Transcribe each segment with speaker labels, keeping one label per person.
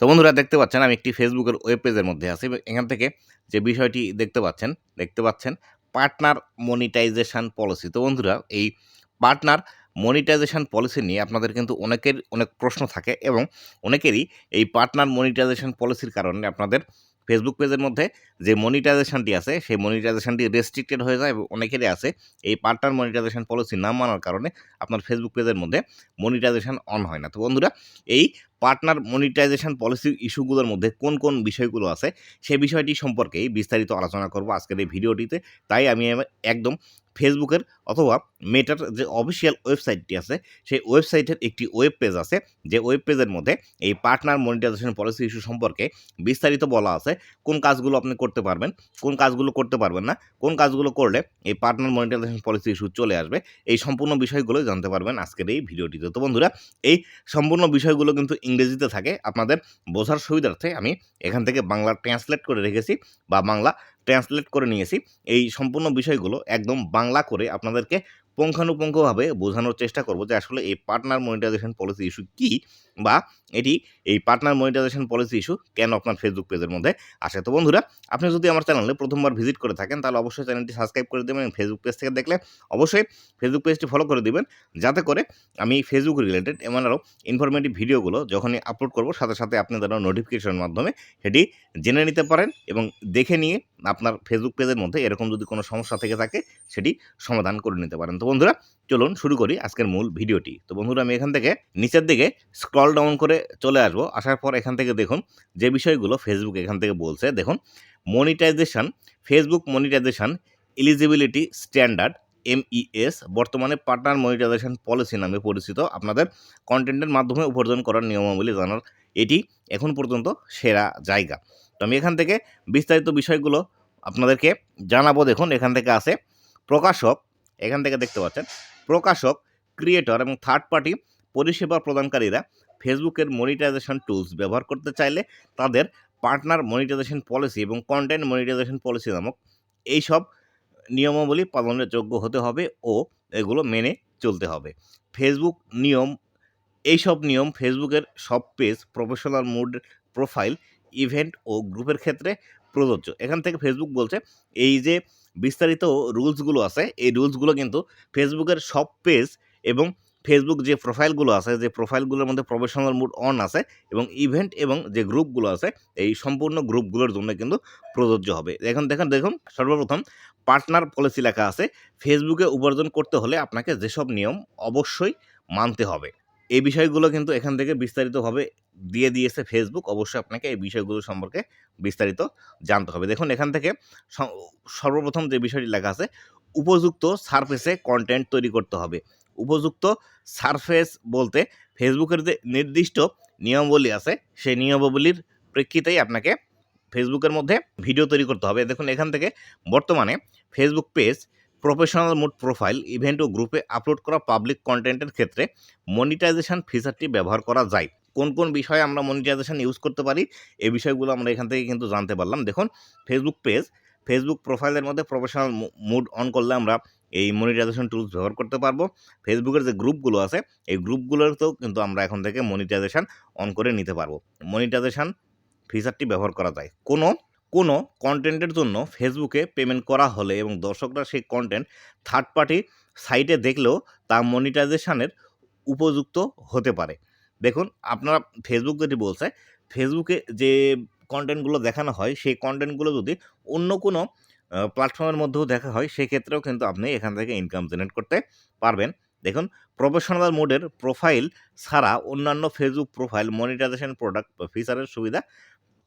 Speaker 1: তো বন্ধুরা দেখতে পাচ্ছেন, আমি একটি ফেসবুকের ওয়েব পেজের মধ্যে আছি এখান থেকে যে বিষয়টি দেখতে পাচ্ছেন দেখতে পাচ্ছেন পার্টনার মনিটাইজেশন পলিসি তো বন্ধুরা, এই পার্টনার মনিটাইজেশন পলিসি নিয়ে আপনাদের কিন্তু অনেকের অনেক প্রশ্ন থাকে এবং অনেকেরই এই পার্টনার মনিটাইজেশন পলিসির কারণে আপনাদের ফেসবুক পেজের মধ্যে যে মনিটাইজেশনটি আছে, সেই মনিটাইজেশনটি রেস্ট্রিক্টেড হয়ে যায় এবং অনেকেরই আছে। এই পার্টনার মনিটাইজেশন পলিসি না মানার কারণে আপনার ফেসবুক পেজের মধ্যে মনিটাইজেশন অন হয় না। তো বন্ধুরা, এই পার্টনার মনিটাইজেশন পলিসি ইস্যুগুলোর মধ্যে কোন কোন বিষয়গুলো আছে, সে বিষয়টি সম্পর্কেই বিস্তারিত আলোচনা করব আজকের এই ভিডিওটিতে তাই আমি একদম ফেসবুকের অথবা মেটার যে অফিসিয়াল ওয়েবসাইটটি আছে, সেই ওয়েবসাইটের একটি ওয়েব পেজ আছে, যে ওয়েব পেজের মধ্যে এই পার্টনার মনিটাইজেশন পলিসি ইস্যু সম্পর্কে বিস্তারিত বলা আছে, কোন কাজগুলো আপনি করতে পারবেন, কোন কাজগুলো করতে পারবেন না, কোন কাজগুলো করলে এই পার্টনার মনিটাইজেশন পলিসি ইস্যু চলে আসবে, এই সম্পূর্ণ বিষয়গুলো জানতে পারবেন আজকের এই ভিডিওটিতে। তো বন্ধুরা, এই সম্পূর্ণ বিষয়গুলো কিন্তু ইংরেজিতে থাকে, আপনাদের বোঝার সুবিধার্থে আমি এখান থেকে বাংলা ট্রান্সলেট করে রেখেছি, বা বাংলা ট্রান্সলেট করে নিয়েছি। এই সম্পূর্ণ বিষয়গুলো একদম বাংলা করে আপনাদেরকে পুঙ্খানুপুঙ্খভাবে বোঝানোর চেষ্টা করব যে আসলে এই পার্টনার মনিটাইজেশন পলিসি ইস্যু কী বা এটি এই পার্টনার মনিটাইজেশন পলিসি ইস্যু কেন আপনার ফেসবুক পেজের মধ্যে আসে। তো বন্ধুরা, আপনি যদি আমার চ্যানেলে প্রথমবার ভিজিট করে থাকেন, তাহলে অবশ্যই চ্যানেলটি সাবস্ক্রাইব করে দেবেন এবং ফেসবুক পেজ থেকে দেখলে অবশ্যই ফেসবুক পেজটি ফলো করে দিবেন। যাতে করে আমি ফেসবুক রিলেটেড এমন আরও ইনফরমেটিভ ভিডিওগুলো যখনই আপলোড করব, সাথে সাথে আপনি তারা নোটিফিকেশনের মাধ্যমে সেটি জেনে নিতে পারেন এবং দেখে নিয়ে আপনার ফেসবুক পেজের মধ্যে এরকম যদি কোনো সমস্যা থেকে থাকে, সেটি সমাধান করে নিতে পারেন। তো বন্ধুরা, চলুন শুরু করি আজকের মূল ভিডিওটি। তো বন্ধুরা, আমি এখান থেকে নিচের দিকে স্ক্রল ডাউন করে চলে আসব। আসার পর এখান থেকে দেখুন যে বিষয়গুলো ফেসবুক এখান থেকে বলছে। দেখুন monetisation Facebook monetisation eligibility standard M M E S বর্তমানে পার্টনার মনিটাইজেশন পলিসি নামে পরিচিত। আপনাদের কন্টেন্টের মাধ্যমে উপার্জন করার নিয়মাবলী জানার এটি এখন পর্যন্ত সেরা জায়গা। তো আমি এখান থেকে বিস্তারিত বিষয়গুলো আপনাদেরকে জানাব। দেখুন, এখান থেকে আছে প্রকাশক এখান থেকে দেখতে পাচ্ছেন, প্রকাশক ক্রিয়েটর এবং থার্ড পার্টি পরিষেবা প্রদানকারীরা ফেসবুকের মনিটাইজেশন টুলস ব্যবহার করতে চাইলে তাদের পার্টনার মনিটাইজেশন পলিসি এবং কন্টেন্ট মনিটাইজেশন পলিসি নামক এইসব নিয়মাবলী পালনের যোগ্য হতে হবে ও এগুলো মেনে চলতে হবে। ফেসবুক নিয়ম, এইসব নিয়ম ফেসবুকের সব page professional mode profile event ও গ্রুপের ক্ষেত্রে প্রযোজ্য। এখান থেকে ফেসবুক বলছে, এই যে বিস্তারিত রুলসগুলো আছে, এই রুলসগুলো কিন্তু ফেসবুকের সব পেজ এবং ফেসবুক যে প্রোফাইলগুলো আছে, যে প্রোফাইলগুলোর মধ্যে প্রফেশনাল মুড অন আছে এবং ইভেন্ট এবং যে গ্রুপগুলো আছে, এই সম্পূর্ণ গ্রুপগুলোর জন্য কিন্তু প্রযোজ্য হবে। এখন দেখেন, দেখুন, সর্বপ্রথম পার্টনার পলিসি লেখা আছে ফেসবুকে উপার্জন করতে হলে আপনাকে যেসব নিয়ম অবশ্যই মানতে হবে। এই বিষয়গুলো কিন্তু এখান থেকে বিস্তারিতভাবে দিয়ে দিয়েছে ফেসবুক অবশ্যই আপনাকে এই বিষয়গুলো সম্পর্কে বিস্তারিত জানতে হবে। দেখুন, এখান থেকে সর্বপ্রথম যে বিষয়টি লেখা আছে, উপযুক্ত সারফেসে কন্টেন্ট তৈরি করতে হবে। উপযুক্ত সারফেস বলতে ফেসবুকের যে নির্দিষ্ট নিয়মাবলী আছে, সেই নিয়মাবলীর প্রেক্ষিতেই আপনাকে ফেসবুকের মধ্যে ভিডিও তৈরি করতে হবে। দেখুন, এখান থেকে বর্তমানে Facebook page professional mode profile event ও গ্রুপে আপলোড করা পাবলিক কন্টেন্টের ক্ষেত্রে মনিটাইজেশন ফিচারটি ব্যবহার করা যায়। কোন কোন বিষয়ে আমরা মনিটাইজেশন ইউজ করতে পারি, এই বিষয়গুলো আমরা এখান থেকে কিন্তু জানতে পারলাম। দেখুন ফেসবুক পেজ ফেসবুক প্রোফাইলের মধ্যে প্রফেশনাল মুড অন করলে আমরা এই মনিটাইজেশন টুলস ব্যবহার করতে পারব। ফেসবুকের যে গ্রুপগুলো আছে, এই গ্রুপগুলোতেও কিন্তু আমরা এখন থেকে মনিটাইজেশন অন করে নিতে পারব। মনিটাইজেশন ফিচারটি ব্যবহার করা যায়। কোনো কোনো কন্টেন্টের জন্য ফেসবুকে পেমেন্ট করা হলে এবং দর্শকরা সেই কন্টেন্ট থার্ড পার্টি সাইটে দেখলেও তা মনিটাইজেশনের উপযুক্ত হতে পারে। দেখুন, আপনারা ফেসবুক যেটি বলছে ফেসবুকে যে কন্টেন্টগুলো দেখানো হয়, সেই কন্টেন্টগুলো যদি অন্য কোনো প্ল্যাটফর্মের মধ্যেও দেখা হয়, সেক্ষেত্রেও কিন্তু আপনি এখান থেকে ইনকাম জেনারেট করতে পারবেন। দেখুন প্রফেশনাল মোডের প্রোফাইল ছাড়া অন্যান্য ফেসবুক প্রোফাইল মনিটাইজেশন প্রোডাক্ট ফিচারের সুবিধা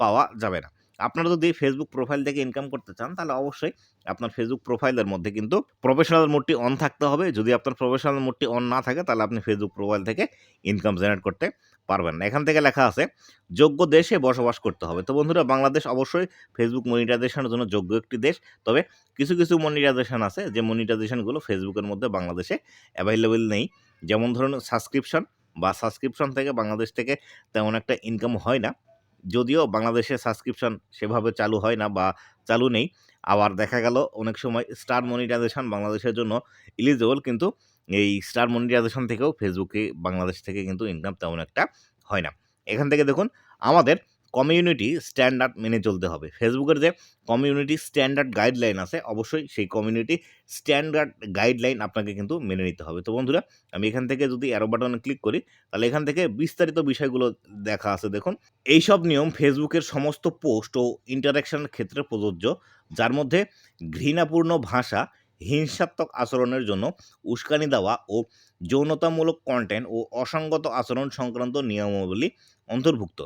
Speaker 1: পাওয়া যাবে না। আপনারা যদি ফেসবুক প্রোফাইল থেকে ইনকাম করতে চান, তাহলে অবশ্যই আপনার ফেসবুক প্রোফাইলের মধ্যে কিন্তু প্রফেশনাল মোডটি অন থাকতে হবে। যদি আপনার প্রফেশনাল মোডটি অন না থাকে, তাহলে আপনি ফেসবুক প্রোফাইল থেকে ইনকাম জেনারেট করতে পারবেন না। এখান থেকে লেখা আছে, যোগ্য দেশে বসবাস করতে হবে। তো বন্ধুরা, বাংলাদেশ অবশ্যই ফেসবুক মনিটাইজেশনের জন্য যোগ্য একটি দেশ। তবে কিছু কিছু মনিটাইজেশন আছে, যে মনিটাইজেশনগুলো ফেসবুকের মধ্যে বাংলাদেশে অ্যাভেলেবেল নেই। যেমন ধরুন সাবস্ক্রিপশন বা সাবস্ক্রিপশন থেকে বাংলাদেশ থেকে তেমন একটা ইনকাম হয় না। যদিও বাংলাদেশে সাবস্ক্রিপশন সেভাবে চালু হয় না বা চালু নেই, আবার দেখা গেল অনেক সময় স্টার মনিটাইজেশন বাংলাদেশের জন্য ইলিজিবল কিন্তু এই স্টার মনিটাইজেশন থেকেও ফেসবুকে বাংলাদেশ থেকে কিন্তু ইনকাম তেমন একটা হয় না। এখান থেকে দেখুন, আমাদের কমিউনিটি স্ট্যান্ডার্ড মেনে চলতে হবে। ফেসবুকের যে কমিউনিটি স্ট্যান্ডার্ড গাইডলাইন আছে, অবশ্যই সেই কমিউনিটি স্ট্যান্ডার্ড গাইডলাইন আপনাকে কিন্তু মেনে নিতে হবে। তো বন্ধুরা, আমি এখান থেকে যদি অ্যারো বাটনে ক্লিক করি, তাহলে এখান থেকে বিস্তারিত বিষয়গুলো দেখা আছে। দেখুন, এইসব নিয়ম ফেসবুকের সমস্ত পোস্ট ও ইন্টারাকশনের ক্ষেত্রে প্রযোজ্য, যার মধ্যে ঘৃণাপূর্ণ ভাষা, হিংসাত্মক আচরণের জন্য উস্কানি দেওয়া ও যৌনতামূলক কন্টেন্ট ও অসঙ্গত আচরণ সংক্রান্ত নিয়মাবলী অন্তর্ভুক্ত।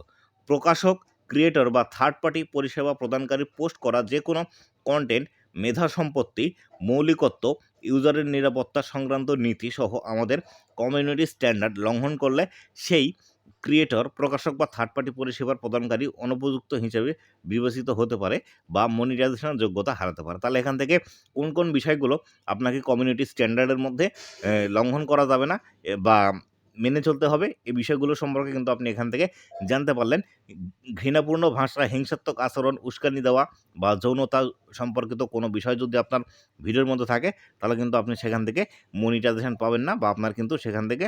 Speaker 1: প্রকাশক, ক্রিয়েটর বা থার্ড পার্টি পরিষেবা প্রদানকারী পোস্ট করা যে কোনো কন্টেন্ট মেধা সম্পত্তি, মৌলিকত্ব, ইউজারের নিরাপত্তা সংক্রান্ত নীতি সহ আমাদের কমিউনিটি স্ট্যান্ডার্ড লঙ্ঘন করলে সেই ক্রিয়েটর, প্রকাশক বা থার্ড পার্টি পরিষেবার প্রদানকারী অনুপযুক্ত হিসেবে বিবেচিত হতে পারে বা মনিটাইজেশনের যোগ্যতা হারাতে পারে। তাহলে এখান থেকে কোন কোন বিষয়গুলো আপনাকে কমিউনিটি স্ট্যান্ডার্ডের মধ্যে লঙ্ঘন করা যাবে না বা মেনে চলতে হবে। এই বিষয়গুলো সম্পর্কে কিন্তু আপনি এখান থেকে জানতে পারলেন। ঘৃণাপূর্ণ ভাষা, হিংসাত্মক আচরণ, উস্কানি দেওয়া বা যৌনতা সম্পর্কিত কোনো বিষয় যদি আপনার ভিডিওর মধ্যে থাকে, তাহলে কিন্তু আপনি সেখান থেকে মনিটাইজেশন পাবেন না বা আপনার কিন্তু সেখান থেকে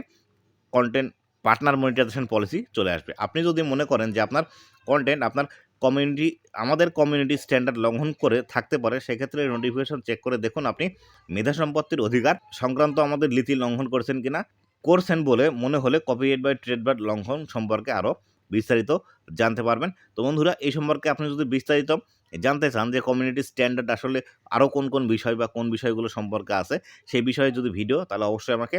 Speaker 1: কন্টেন্ট পার্টনার মনিটাইজেশন পলিসি চলে আসবে। আপনি যদি মনে করেন যে আপনার কন্টেন্ট আপনার কমিউনিটি আমাদের কমিউনিটি স্ট্যান্ডার্ড লঙ্ঘন করে থাকতে পারে, সেক্ষেত্রে নোটিফিকেশন চেক করে দেখুন আপনি মেধা সম্পত্তির অধিকার সংক্রান্ত আমাদের নীতি লঙ্ঘন করেছেন কিনা। করছেন বলে মনে হলে কপিরাইট বা ট্রেড ট্রেডমার্ক লঙ্ঘন সম্পর্কে আরও বিস্তারিত জানতে পারবেন। তো বন্ধুরা, এই সম্পর্কে আপনি যদি বিস্তারিত জানতে চান যে কমিউনিটি স্ট্যান্ডার্ড আসলে আরও কোন কোন বিষয় বা কোন বিষয়গুলো সম্পর্কে আছে, সেই বিষয়ে যদি ভিডিও তাহলে অবশ্যই আমাকে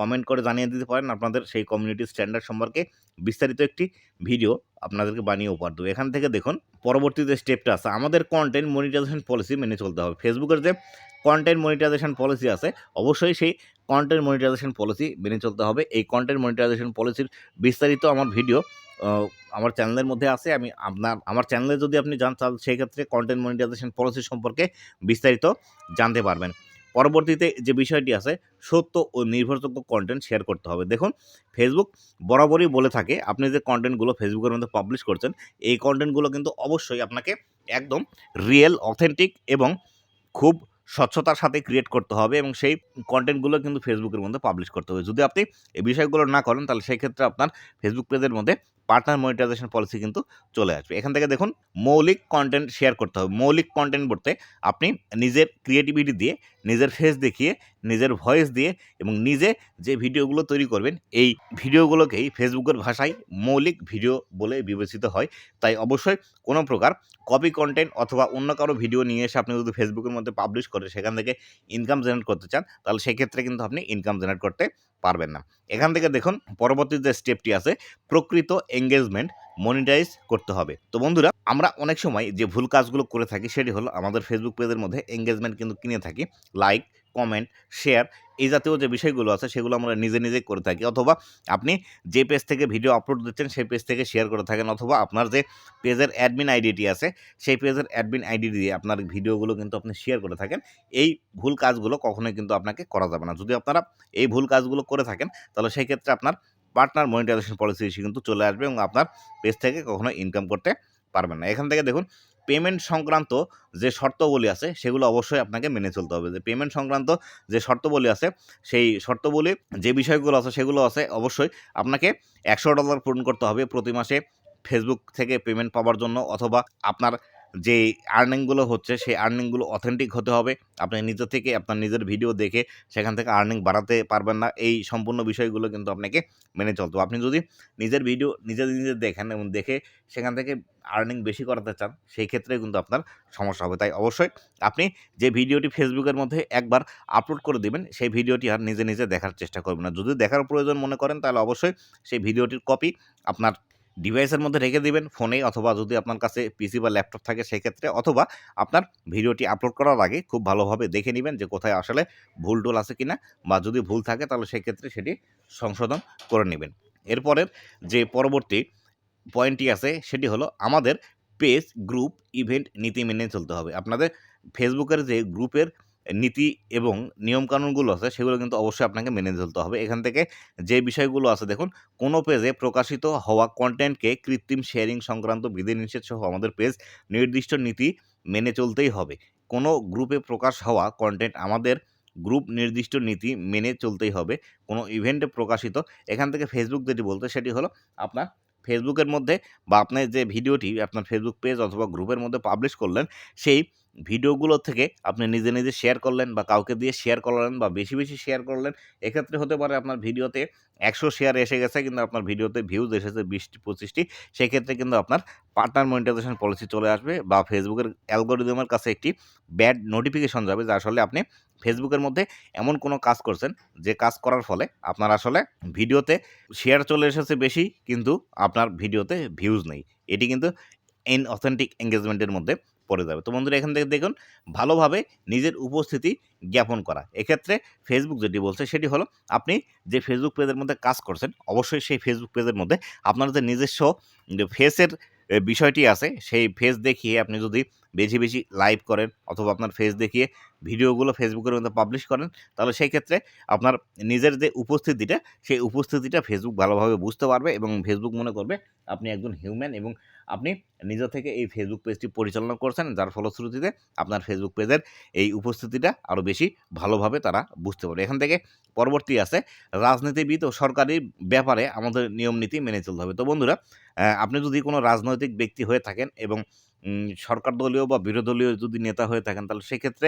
Speaker 1: কমেন্ট করে জানিয়ে দিতে পারেন। আপনাদের সেই কমিউনিটি স্ট্যান্ডার্ড সম্পর্কে বিস্তারিত একটি ভিডিও আপনাদেরকে বানিয়ে উপহার দেবো। এখান থেকে দেখুন পরবর্তীতে স্টেপটা আছে, আমাদের কন্টেন্ট মনিটাইজেশন পলিসি মেনে চলতে হবে। ফেসবুকের যে কন্টেন্ট মনিটাইজেশন পলিসি আছে, অবশ্যই সেই কন্টেন্ট মনিটাইজেশন পলিসি মেনে চলতে হবে। এই কন্টেন্ট মনিটাইজেশন পলিসির বিস্তারিত আমার ভিডিও আমার চ্যানেলের মধ্যে আছে, আমি আপনার, আমার চ্যানেলে যদি আপনি জান তাহলে সেই ক্ষেত্রে কন্টেন্ট মনিটাইজেশন পলিসি সম্পর্কে বিস্তারিত জানতে পারবেন। পরবর্তীতে যে বিষয়টি আছে, সত্য ও নির্ভরযোগ্য কন্টেন্ট শেয়ার করতে হবে। দেখুন ফেসবুক বরাবরই বলে থাকে, আপনি যে কন্টেন্টগুলো ফেসবুকের মধ্যে পাবলিশ করছেন, এই কন্টেন্টগুলো কিন্তু অবশ্যই আপনাকে একদম রিয়েল অথেন্টিক এবং খুব স্বচ্ছতার সাথে ক্রিয়েট করতে হবে এবং সেই কন্টেন্টগুলো কিন্তু ফেসবুকের মধ্যে পাবলিশ করতে হবে। যদি আপনি এই বিষয়গুলো না করেন, তাহলে সেই ক্ষেত্রে আপনার ফেসবুক পেজের মধ্যে পার্টনার মনিটাইজেশন পলিসি কিন্তু চলে আসবে। এখান থেকে দেখুন, মৌলিক কন্টেন্ট শেয়ার করতে হবে। মৌলিক কন্টেন্ট বলতে আপনি নিজের ক্রিয়েটিভিটি দিয়ে, নিজের ফেস দেখিয়ে, নিজের ভয়েস দিয়ে এবং নিজে যে ভিডিওগুলো তৈরি করবেন, এই ভিডিওগুলোকেই ফেসবুকের ভাষায় মৌলিক ভিডিও বলে বিবেচিত হয়। তাই অবশ্যই কোনো প্রকার কপি কন্টেন্ট অথবা অন্য কারও ভিডিও নিয়ে এসে আপনি যদি ফেসবুকের মধ্যে পাবলিশ করে, সেখান থেকে ইনকাম জেনারেট করতে চান, তাহলে সেক্ষেত্রে কিন্তু আপনি ইনকাম জেনারেট করতে পারবেন না। এখান থেকে দেখুন পরবর্তী যে স্টেপটি আছে প্রকৃত এঙ্গেজমেন্ট মনিটাইজ করতে হবে। তো বন্ধুরা, আমরা অনেক সময় যে ভুল কাজগুলো করে থাকি সেটি হলো আমাদের ফেসবুক পেজের মধ্যে এঙ্গেজমেন্ট কিন্তু কিনে থাকি। লাইক কমেন্ট শেয়ার এই জাতীয় যে বিষয়গুলো আছে সেগুলো আমরা নিজে নিজে করে থাকি। অথবা আপনি যে পেজ থেকে ভিডিও আপলোড দিচ্ছেন সেই পেজ থেকে শেয়ার করে থাকেন। অথবা আপনার যে পেজের অ্যাডমিন আইডিটি আছে সেই পেজের অ্যাডমিন আইডি দিয়ে আপনার ভিডিওগুলো কিন্তু আপনি শেয়ার করে থাকেন। এই ভুল কাজগুলো কখনোই কিন্তু আপনাকে করা যাবে না। যদি আপনারা এই ভুল কাজগুলো করে থাকেন, তাহলে সেই ক্ষেত্রে আপনার পার্টনার মনিটাইজেশন পলিসি কিন্তু চলে আসবে এবং আপনার পেজ থেকে কখনো ইনকাম করতে পারবেন না। এখান থেকে দেখুন পেমেন্ট সংক্রান্ত যে শর্তবলী আছে, সেগুলো অবশ্যই আপনাকে মেনে চলতে হবে। যে পেমেন্ট সংক্রান্ত যে শর্তবলী আছে, সেই শর্তবলী যে বিষয়গুলো আছে, সেগুলো আছে, অবশ্যই আপনাকে একশো ডলার পূরণ করতে হবে প্রতি মাসে ফেসবুক থেকে পেমেন্ট পাওয়ার জন্য অথবা আপনার যে আর্নিংগুলো হচ্ছে, সেই আর্নিংগুলো অথেন্টিক হতে হবে। আপনি নিজে থেকে আপনার নিজের ভিডিও দেখে সেখান থেকে আর্নিং বাড়াতে পারবেন না। এই সম্পূর্ণ বিষয়গুলো কিন্তু আপনাকে মেনে চলতে হবে। আপনি যদি নিজের ভিডিও নিজে নিজে দেখেন এবং দেখে সেখান থেকে আর্নিং বেশি করাতে চান, সেই ক্ষেত্রে কিন্তু আপনার সমস্যা হবে। তাই অবশ্যই আপনি যে ভিডিওটি ফেসবুকের মধ্যে একবার আপলোড করে দিবেন, সেই ভিডিওটি আর নিজে নিজে দেখার চেষ্টা করবেন না। যদি দেখার প্রয়োজন মনে করেন, তাহলে অবশ্যই সেই ভিডিওটির কপি আপনার ডিভাইসের মধ্যে রেখে দিবেন ফোনে অথবা যদি আপনার কাছে পিসি বা ল্যাপটপ থাকে সেক্ষেত্রে অথবা আপনার ভিডিওটি আপলোড করার আগে খুব ভালোভাবে দেখে নেবেন যে কোথায় আসলে ভুল টুল আছে কি না বা যদি ভুল থাকে তাহলে সেক্ষেত্রে সেটি সংশোধন করে নেবেন। এরপরের যে পরবর্তী পয়েন্টটি আছে সেটি হলো আমাদের পেজ গ্রুপ ইভেন্ট নীতি মেনে চলতে হবে। আপনাদের ফেসবুকের যে গ্রুপের নীতি এবং নিয়মকানুনগুলো আছে, সেগুলো কিন্তু অবশ্যই আপনাকে মেনে চলতে হবে। এখান থেকে যে বিষয়গুলো আছে, দেখুন, কোনো পেজে প্রকাশিত হওয়া কন্টেন্টকে কৃত্রিম শেয়ারিং সংক্রান্ত বিধিনিষেধ সহ আমাদের পেজ নির্দিষ্ট নীতি মেনে চলতেই হবে। কোনো গ্রুপে প্রকাশ হওয়া কন্টেন্ট আমাদের গ্রুপ নির্দিষ্ট নীতি মেনে চলতেই হবে। কোনো ইভেন্টে প্রকাশিত, এখান থেকে ফেসবুক যেটি বলতে, সেটি হলো আপনার ফেসবুকের মধ্যে বা আপনার যে ভিডিওটি আপনার ফেসবুক পেজ অথবা গ্রুপের মধ্যে পাবলিশ করলেন, সেই ভিডিওগুলো থেকে আপনি নিজে নিজে শেয়ার করলেন বা কাউকে দিয়ে শেয়ার করলেন বা বেশি বেশি শেয়ার করলেন, এক্ষেত্রে হতে পারে আপনার ভিডিওতে একশো শেয়ার এসে গেছে কিন্তু আপনার ভিডিওতে ভিউজ এসেছে বিশটি, পঁচিশটি, সেক্ষেত্রে কিন্তু আপনার পার্টনার মনিটাইজেশন পলিসি চলে আসবে বা ফেসবুকের অ্যালগোরিদমের কাছে একটি ব্যাড নোটিফিকেশন যাবে যা আসলে আপনি ফেসবুকের মধ্যে এমন কোনো কাজ করছেন যে কাজ করার ফলে আপনার আসলে ভিডিওতে শেয়ার চলে এসেছে বেশি কিন্তু আপনার ভিডিওতে ভিউজ নেই। এটি কিন্তু ইন অথেন্টিক এঙ্গেজমেন্টের মধ্যে পড়ে যাবে। তো বন্ধুরা এখান থেকে দেখুন, ভালোভাবে নিজের উপস্থিতি জ্ঞাপন করা। এক্ষেত্রে ফেসবুক যেটি বলছে, সেটি হলো আপনি যে ফেসবুক পেজের মধ্যে কাজ করছেন, অবশ্যই সেই ফেসবুক পেজের মধ্যে আপনার যে নিজস্ব ফেসের বিষয়টি আছে, সেই ফেস দেখিয়ে আপনি যদি বেশি বেশি লাইভ করেন অথবা আপনার ফেস দেখিয়ে ভিডিওগুলো ফেসবুকের মধ্যে পাবলিশ করেন, তাহলে সেই ক্ষেত্রে আপনার নিজের যে উপস্থিতিটা, সেই উপস্থিতিটা ফেসবুক ভালোভাবে বুঝতে পারবে এবং ফেসবুক মনে করবে আপনি একজন হিউম্যান এবং আপনি নিজে থেকে এই ফেসবুক পেজটি পরিচালনা করছেন, যার ফলশ্রুতিতে আপনার ফেসবুক পেজের এই উপস্থিতিটা আরও বেশি ভালোভাবে তারা বুঝতে পারবে। এখান থেকে পরবর্তী আছে, রাজনীতিবিদ ও সরকারি ব্যাপারে আমাদের নিয়ম নীতি মেনে চলতে হবে। তো বন্ধুরা আপনি যদি কোনো রাজনৈতিক ব্যক্তি হয়ে থাকেন এবং সরকার দলীয় বা বিরোধী দলীয় যদি নেতা হয়ে থাকেন তাহলে সেক্ষেত্রে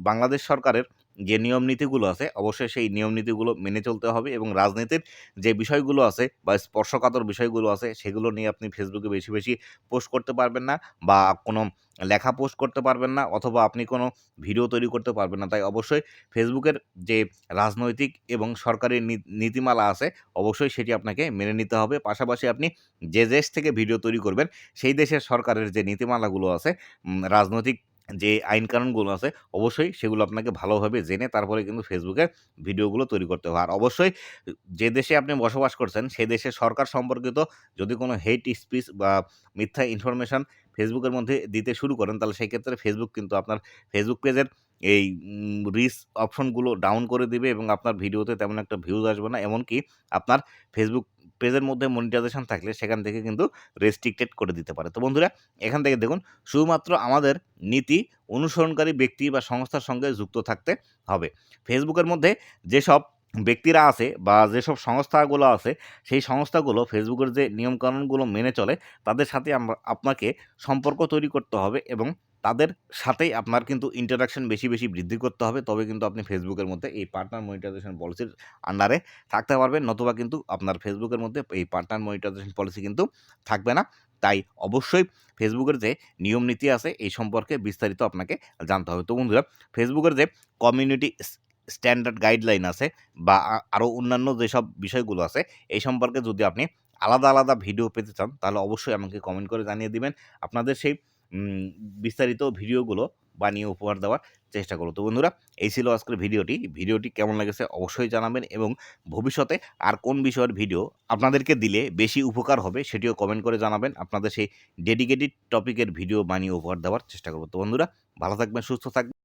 Speaker 1: বাংলাদেশ সরকারের যে নিয়ম নীতিগুলো আছে, অবশ্যই সেই নিয়ম নীতিগুলো মেনে চলতে হবে এবং রাজনীতির যে বিষয়গুলো আছে বা স্পর্শকাতর বিষয়গুলো আছে, সেগুলো নিয়ে আপনি ফেসবুকে বেশি বেশি পোস্ট করতে পারবেন না বা কোনো লেখা পোস্ট করতে পারবেন না অথবা আপনি কোনো ভিডিও তৈরি করতে পারবেন না। তাই অবশ্যই ফেসবুকের যে রাজনৈতিক এবং সরকারি নীতিমালা আছে, অবশ্যই সেটি আপনাকে মেনে নিতে হবে। পাশাপাশি আপনি যে দেশ থেকে ভিডিও তৈরি করবেন, সেই দেশের সরকারের যে নীতিমালাগুলো আছে রাজনৈতিক যে আইন কানুনগুলো আছে, অবশ্যই সেগুলো আপনাকে ভালোভাবে জেনে তারপরে কিন্তু ফেসবুকে ভিডিওগুলো তৈরি করতে হবে। আর অবশ্যই যে দেশে আপনি বসবাস করছেন সেই দেশে সরকার সম্পর্কিত যদি কোনো হেট স্পিচ বা মিথ্যা ইনফরমেশান ফেসবুকের মধ্যে দিতে শুরু করেন, তাহলে সেই ক্ষেত্রে ফেসবুক কিন্তু আপনার ফেসবুক পেজের এই রিস অপশনগুলো ডাউন করে দিবে এবং আপনার ভিডিওতে তেমন একটা ভিউজ আসবে না। এমনকি আপনার ফেসবুক পেজের মধ্যে মনিটাইজেশন থাকলে সেখান থেকে কিন্তু রেস্ট্রিক্টেড করে দিতে পারে। তো বন্ধুরা, এখান থেকে দেখুন, শুধুমাত্র আমাদের নীতি অনুসরণকারী ব্যক্তি বা সংস্থার সঙ্গে যুক্ত থাকতে হবে। ফেসবুকের মধ্যে যেসব ব্যক্তিরা আছে বা যেসব সংস্থাগুলো আছে, সেই সংস্থাগুলো ফেসবুকের যে নিয়মকানুনগুলো মেনে চলে, তাদের সাথে আপনাকে সম্পর্ক তৈরি করতে হবে এবং তাদের সাথেই আপনার কিন্তু ইন্টারাকশন বেশি বেশি বৃদ্ধি করতে হবে। তবে কিন্তু আপনি ফেসবুকের মধ্যে এই পার্টনার মনিটাইজেশন পলিসির আন্ডারে থাকতে পারবেন। নতুবা কিন্তু আপনার ফেসবুকের মধ্যে এই পার্টনার মনিটাইজেশন পলিসি কিন্তু থাকবে না। তাই অবশ্যই ফেসবুকের যে নিয়ম নীতি আছে, এই সম্পর্কে বিস্তারিত আপনাকে জানতে হবে। তো বন্ধুরা, ফেসবুকের যে কমিউনিটি স্ট্যান্ডার্ড গাইডলাইন আছে বা আরও অন্যান্য যেসব বিষয়গুলো আছে, এই সম্পর্কে যদি আপনি আলাদা আলাদা ভিডিও পেতে চান, তাহলে অবশ্যই আমাকে কমেন্ট করে জানিয়ে দিবেন। আপনাদের সেই বিস্তারিত ভিডিওগুলো বানিয়ে উপহার দেওয়ার চেষ্টা করো তো বন্ধুরা, এই ছিল আজকের ভিডিওটি। ভিডিওটি কেমন লেগেছে অবশ্যই জানাবেন এবং ভবিষ্যতে আর কোন বিষয়ের ভিডিও আপনাদেরকে দিলে বেশি উপকার হবে সেটিও কমেন্ট করে জানাবেন। আপনাদের সেই ডেডিকেটেড টপিকের ভিডিও বানিয়ে উপহার দেওয়ার চেষ্টা করব। তো বন্ধুরা, ভালো থাকবেন, সুস্থ থাকবেন।